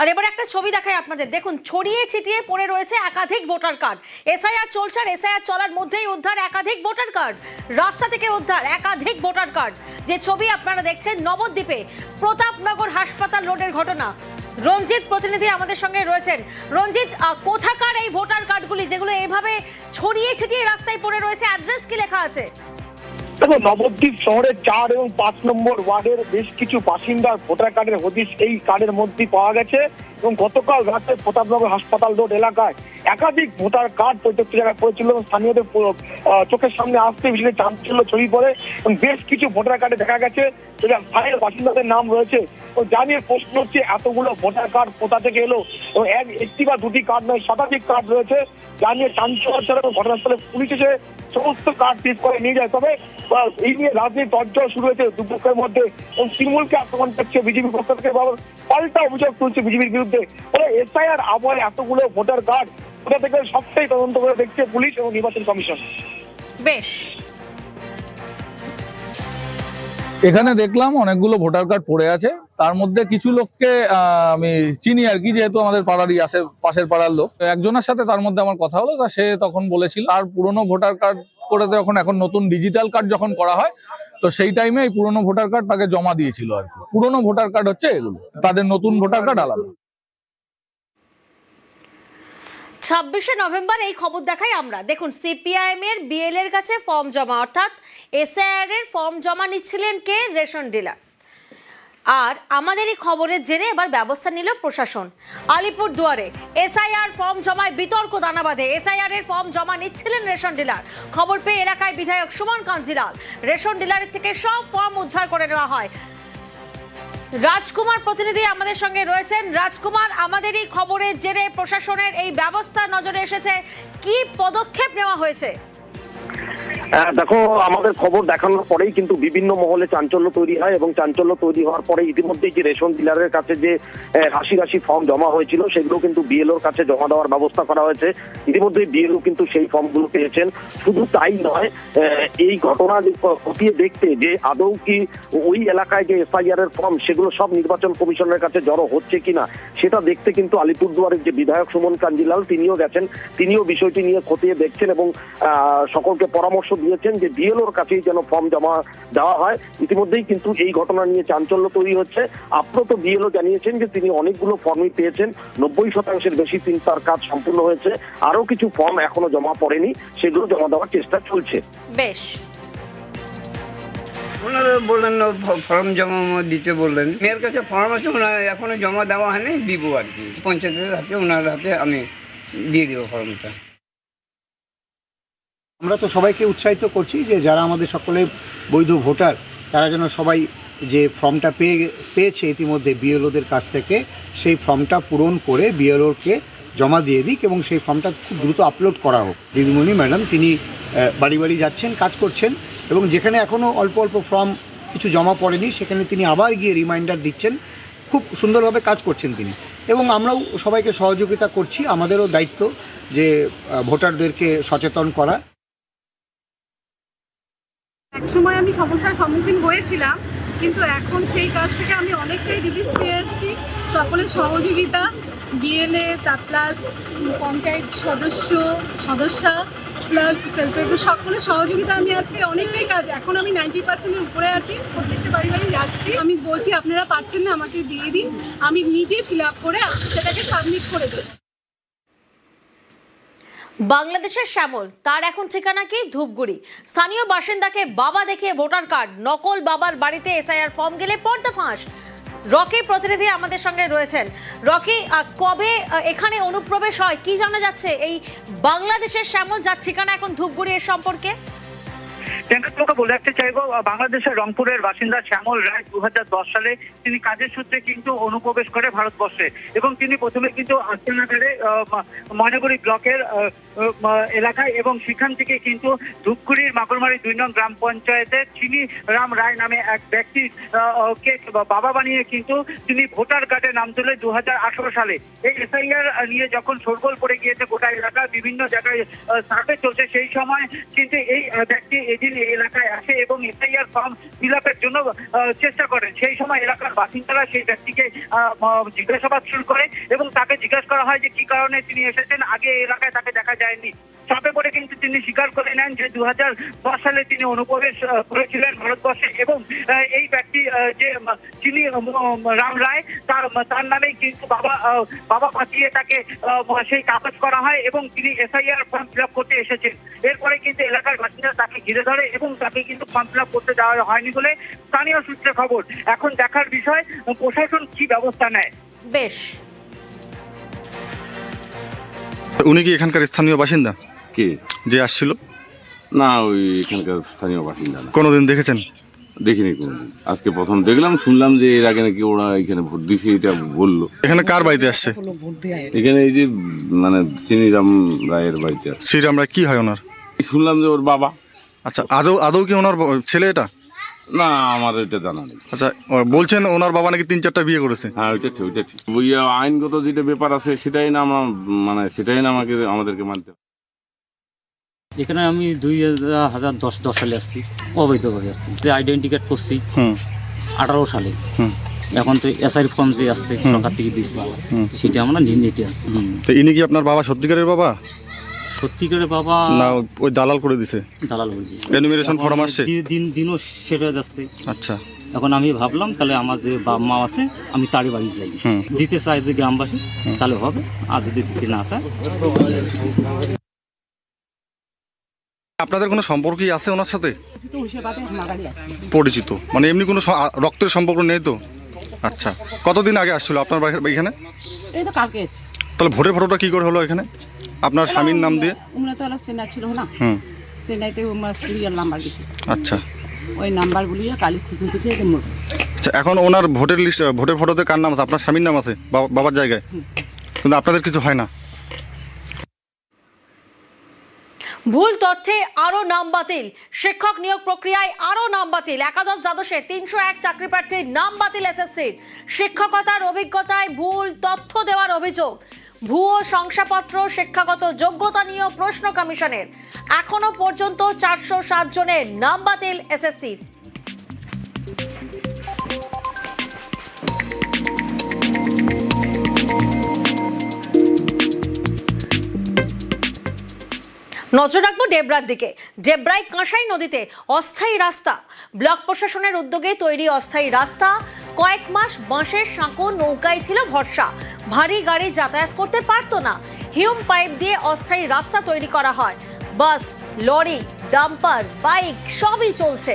আর এবার একটা ছবি দেখাই আপনাদের। দেখুন, ছড়িয়ে ছিটিয়ে পড়ে রয়েছে একাধিক ভোটার কার্ড। এসআইআর চলছে, আর এসআইআর চলার মধ্যেই উদ্ধার একাধিক ভোটার কার্ড। রাস্তা থেকে উদ্ধার একাধিক ভোটার কার্ড। যে ছবি আপনারা দেখছেন, নবদ্বীপে প্রতাপনগর হাসপাতাল রোডের ঘটনা। রঞ্জিত প্রতিনিধি আমাদের সঙ্গে রয়েছেন। রঞ্জিত কোথাকার এই ভোটার কার্ডগুলি যেগুলো এভাবে ছড়িয়ে ছিটিয়ে রাস্তায় পড়ে রয়েছে? অ্যাড্রেস কি লেখা আছে? দেখো, নবদ্বীপ শহরের চার এবং পাঁচ নম্বর ওয়ার্ডের বেশ কিছু বাসিন্দার ভোটার কার্ডের হদিশ এই কার্ডের মধ্যেই পাওয়া গেছে এবং গতকাল রাতে প্রতাপনগর হাসপাতাল রোড এলাকায় একাধিক ভোটার কার্ড প্রত্যেকটি জায়গায় পড়েছিল এবং স্থানীয়দের চোখের সামনে আসতে করে চাঞ্চল্য ছড়িয়ে পড়ে এবং বেশ কিছু ভোটার কার্ডে দেখা গেছে যেটা স্থানীয় বাসিন্দাদের নাম রয়েছে। তো জানিয়ে প্রশ্ন হচ্ছে, এতগুলো ভোটার কার্ড কোথা থেকে এলো? এবং এক একটি বা দুটি কার্ড নয়, শতাধিক কার্ড রয়েছে। জানিয়ে চাঞ্চল্য ছড়ে এবং ঘটনাস্থলে পুলিশ এসে সমস্ত কার্ড টিপ করে নিয়ে যায়। তবে এই নিয়ে রাজনীতি তর্জয় শুরু হয়েছে দুপক্ষের মধ্যে। এবং তৃণমূলকে আক্রমণ করছে বিজেপি পক্ষ থেকে পাল্টা অভিযোগ তুলছে বিজেপির বিরুদ্ধে। ফলে এসআইআর আবহাওয়ায় এতগুলো ভোটার কার্ড ওটা থেকে সবটাই তদন্ত করে দেখছে পুলিশ এবং নির্বাচন কমিশন। বেশ। এখানে দেখলাম অনেকগুলো ভোটার কার্ড পড়ে আছে। তার মধ্যে কিছু লোককে আমি চিনি আর কি, যেহেতু আমাদের পাড়ারই আসে, পাশের পাড়ার লোক। একজনের সাথে তার মধ্যে আমার কথা হলো, তা সে তখন বলেছিল, আর পুরনো ভোটার কার্ড করে যখন এখন নতুন ডিজিটাল কার্ড যখন করা হয়, তো সেই টাইমে এই পুরনো ভোটার কার্ড তাকে জমা দিয়েছিল আর কি। পুরনো ভোটার কার্ড হচ্ছে এগুলো। তাদের নতুন ভোটার কার্ড আলাদা। ছাব্বিশে নভেম্বর এই খবর দেখাই আমরা। দেখুন সিপিআইএম এর বিএল এর কাছে ফর্ম জমা, অর্থাৎ এসআইআর এর ফর্ম জমা নিচ্ছিলেন কে? Ration dealer. আর আমাদের এই খবরের জেরে এবার ব্যবস্থা নিল প্রশাসন। আলিপুর দুয়ারে এসআইআর ফর্ম জমায় বিতর্ক, দানা বাঁধে। এসআইআর এর ফর্ম জমা নিচ্ছিলেন রেশন ডিলার। খবর পেয়ে এলাকায় বিধায়ক সুমন কাঞ্জিলাল। রেশন ডিলারের থেকে সব ফর্ম উদ্ধার করে নেওয়া হয়। রাজকুমার প্রতিনিধি আমাদের সঙ্গে রয়েছেন। রাজকুমার আমাদের এই খবরের জেরে প্রশাসনের এই ব্যবস্থা নজরে এসেছে। কি পদক্ষেপ নেওয়া হয়েছে? হ্যাঁ, দেখো, আমাদের খবর দেখানোর পরেই কিন্তু বিভিন্ন মহলে চাঞ্চল্য তৈরি হয় এবং চাঞ্চল্য তৈরি হওয়ার পরে ইতিমধ্যেই যে রেশন ডিলারের কাছে যে রাশি রাশি ফর্ম জমা হয়েছিল, সেগুলো কিন্তু বিএলওর কাছে জমা দেওয়ার ব্যবস্থা করা হয়েছে। ইতিমধ্যেই বিএলও কিন্তু সেই ফর্মগুলো পেয়েছেন। শুধু তাই নয় এই ঘটনা খতিয়ে দেখতে যে আদৌ কি ওই এলাকায় যে এসআইআর এর ফর্ম সেগুলো সব নির্বাচন কমিশনের কাছে জড়ো হচ্ছে কিনা, সেটা দেখতে কিন্তু আলিপুরদুয়ারের যে বিধায়ক সুমন কাঞ্জিলাল, তিনিও গেছেন। তিনিও বিষয়টি নিয়ে খতিয়ে দেখছেন এবং সকলকে পরামর্শ দিয়েছেন যে বিএলওর কাছেই যেন ফর্ম জমা দেওয়া হয়। ইতিমধ্যেই কিন্তু এই ঘটনা নিয়ে চাঞ্চল্য তৈরি হচ্ছে। আপ্রত বিএলও জানিয়েছেন যে তিনি অনেকগুলো ফর্মই পেয়েছেন নব্বই শতাংশের বেশি তিনি তার কাজ সম্পূর্ণ হয়েছে। আরও কিছু ফর্ম এখনও জমা পড়েনি সেগুলো জমা দেওয়ার চেষ্টা চলছে। বেশ। ওনারা বললেন না, ফর্ম জমা দিতে বললেন। মেয়ের কাছে ফর্ম আছে ওনার এখনও জমা দেওয়া হয়নি দিব আর কি। পঞ্চায়েতের হাতে ওনার হাতে আমি দিয়ে দিব ফর্মটা। আমরা তো সবাইকে উৎসাহিত করছি যে যারা আমাদের সকলে বৈধ ভোটার, তারা যেন সবাই যে ফর্মটা পেয়ে পেয়েছে ইতিমধ্যে বিএলওদের কাছ থেকে, সেই ফর্মটা পূরণ করে বিএলওকে জমা দিয়ে দিক এবং সেই ফর্মটা খুব দ্রুত আপলোড করা হোক। দিদিমণি ম্যাডাম, তিনি বাড়ি বাড়ি যাচ্ছেন, কাজ করছেন এবং যেখানে এখনও অল্প অল্প ফর্ম কিছু জমা পড়েনি, সেখানে তিনি আবার গিয়ে রিমাইন্ডার দিচ্ছেন। খুব সুন্দরভাবে কাজ করছেন তিনি এবং আমরাও সবাইকে সহযোগিতা করছি। আমাদেরও দায়িত্ব যে ভোটারদেরকে সচেতন করা। একসময় আমি সমস্যার সম্মুখীন হয়েছিলাম, কিন্তু এখন সেই কাজ থেকে আমি অনেকটাই রিলিজ পেয়ে এসেছি। সকলের সহযোগিতা বিএলএ তা প্লাস পঞ্চায়েত সদস্য, সদস্যা প্লাস সেলফ হেল্প সকলের সহযোগিতা আমি আজকে অনেকটাই কাজ, এখন আমি নাইনটি পার্সেন্টের উপরে আছি, প্রত্যেকটা বাড়ি বাড়ি যাচ্ছি। আমি বলছি, আপনারা পাচ্ছেন না আমাকে দিয়ে দিন, আমি নিজে ফিল আপ করে সেটাকে সাবমিট করে দেবো বাংলাদেশের শ্যামল, তার এখন ঠিকানা কি? ধূপগুড়ি। স্থানীয় বাসিন্দাকে বাবা দেখে ভোটার কার্ড, নকল বাবার বাড়িতে এসআইআর ফর্ম গেলে পর্দা ফাঁস। রকি প্রতিনিধি আমাদের সঙ্গে রয়েছেন। রকি কবে এখানে অনুপ্রবেশ হয়? কি জানা যাচ্ছে? এই বাংলাদেশের শ্যামল, যার ঠিকানা এখন ধূপগুড়ি এর সম্পর্কে? টেন্ডারগুলোকে বলে রাখতে চাইব বাংলাদেশের রংপুরের বাসিন্দা শ্যামল রায় দু হাজার দশ সালে তিনি কাজের সূত্রে কিন্তু অনুপ্রবেশ করে ভারতবর্ষে এবং তিনি প্রথমে কিন্তু আস্তানাগারে ময়নাগুড়ি ব্লকের এলাকায় এবং সেখান থেকে কিন্তু ধূপগুড়ির মাকড়মারি দুই নং গ্রাম পঞ্চায়েতের চিনি রাম রায় নামে এক ব্যক্তি কে বাবা বানিয়ে কিন্তু তিনি ভোটার কার্ডে নাম তোলে দু সালে। এই এসআইআর নিয়ে যখন শোরগোল পড়ে গিয়েছে গোটা এলাকা, বিভিন্ন জায়গায় সার্ভে চলছে, সেই সময় কিন্তু এই ব্যক্তি এদিন এই এলাকায় আসে এবং এসআইআর ফর্ম ফিল আপের জন্য চেষ্টা করেন সেই সময় এলাকার বাসিন্দারা সেই ব্যক্তিকে জিজ্ঞাসাবাদ শুরু করে এবং তাকে জিজ্ঞাসা করা হয় যে কি কারণে তিনি এসেছেন। আগে এলাকায় তাকে দেখা যায়নি। চাপে পড়ে কিন্তু তিনি স্বীকার করে নেন যে দু সালে তিনি অনুপ্রবেশ করেছিলেন ভারতবর্ষে এবং এই ব্যক্তি যে উম, রাম রায় তার তার নামেই কিন্তু বাবা বাবা পাঠিয়ে তাকে সেই কাগজ করা হয় এবং তিনি এসআইআর ফর্ম ফিল করতে এসেছেন। এরপরে কিন্তু এলাকার বাসিন্দা তাকে ঘিরে ধরে এবং তাকে কিন্তু ফর্ম ফিল করতে দেওয়া হয়নি বলে স্থানীয় সূত্রে খবর। এখন দেখার বিষয় প্রশাসন কি ব্যবস্থা নেয়? বেশ। উনি কি এখানকার স্থানীয় বাসিন্দা? কে? যে আসছিল? না ওই এখানকার স্থানীয় বাসিন্দা না। কোনোদিন দেখেছেন? দেখিনি কোনোদিন। আজকে প্রথম দেখলাম শুনলাম যে এর আগে নাকি ওরা এখানে ভোট দিছে এটা বলল। এখানে কার বাড়িতে আসছে? এখানে এই যে মানে শ্রীরাম রায়ের বাড়িতে আছে। শ্রীরাম রায় কি হয় ওনার? শুনলাম যে ওর বাবা। আচ্ছা আদৌ আদৌ কি ওনার ছেলে এটা? না আমার এটা জানা নেই। আচ্ছা ও বলছেন ওনার বাবা নাকি তিন চারটা বিয়ে করেছে। হ্যাঁ ওইটা ঠিক ওইটা ঠিক। ওই আইনগত যেটা ব্যাপার আছে সেটাই না আমার মানে সেটাই না আমাকে আমাদেরকে মানতে হবে। এখানে আমি দুই হাজার দশ দশ সালে আসছি অবৈধভাবে আসছি। যে আইডেন্টি কার্ড করছি হুম। আঠারো সালে। হুম। এখন তো এসআই ফর্ম যে আসছে সরকার থেকে দিচ্ছে। সেটা আমরা নিয়ে নিতে আসছি। তো ইনি কি আপনার বাবা সত্যিকারের বাবা? সত্যিকারের বাবা। না ওই দালাল করে দিছে। দালাল বলছি Enumeration form আসছে? দিন দিনও শেষ হয়ে যাচ্ছে। আচ্ছা। এখন আমি ভাবলাম তাহলে আমার যে বাপ মা আছে আমি তারই বাড়ি যাই। হুম। দিতে চাই যে গ্রামবাসী তাহলে হবে। আর যদি দিতে না চায় আপনাদের কোনো সম্পর্কই আছে ওনার সাথে? পরিচিত মানে এমনি কোনো রক্তের সম্পর্ক নেই তো? আচ্ছা। কতদিন আগে আসছিল আপনার বাড়ি- এখানে? এই তো কালকে। তাহলে ভোটের ফটোটা কি করে হলো এখানে? আপনার স্বামীর নাম দিয়ে? উমরা তো হলো চেন্নাই ছিল না। হুম। চেন্নাইতে উমরা সিরিয়াল নাম্বার দিছে। আচ্ছা। ওই নাম্বার নাম্বারগুলি কালি খুঁজে খুঁজে এদের আচ্ছা এখন ওনার ভোটের লিস্ট ভোটের ফটোতে কার নাম আছে? আপনার স্বামীর নাম আছে? বাবা- বাবার জায়গায়? কিন্তু আপনাদের কিছু হয় না। ভুল তথ্যে আরও নাম বাতিল। শিক্ষক নিয়োগ প্রক্রিয়ায় আরও নাম বাতিল। একাদশ দ্বাদশে তিনশো এক চাকরি প্রার্থীর নাম বাতিল এসএসসির। শিক্ষকতার অভিজ্ঞতায় ভুল তথ্য দেওয়ার অভিযোগ। ভুয়ো শংসাপত্র, শিক্ষাগত যোগ্যতা নিয়েও প্রশ্ন কমিশনের। এখনও পর্যন্ত চারশো সাত জনের নাম বাতিল এসএসসির। নজর রাখব ডেবরার দিকে। ডেবরায় কাঁসাই নদীতে অস্থায়ী রাস্তা। ব্লক প্রশাসনের উদ্যোগে তৈরি অস্থায়ী রাস্তা। কয়েক মাস বাঁশের সাঁকো নৌকায় ছিল ভরসা। ভারী গাড়ি যাতায়াত করতে পারত না। হিউম পাইপ দিয়ে অস্থায়ী রাস্তা তৈরি করা হয়। বাস, লরি, ডাম্পার, বাইক সবই চলছে।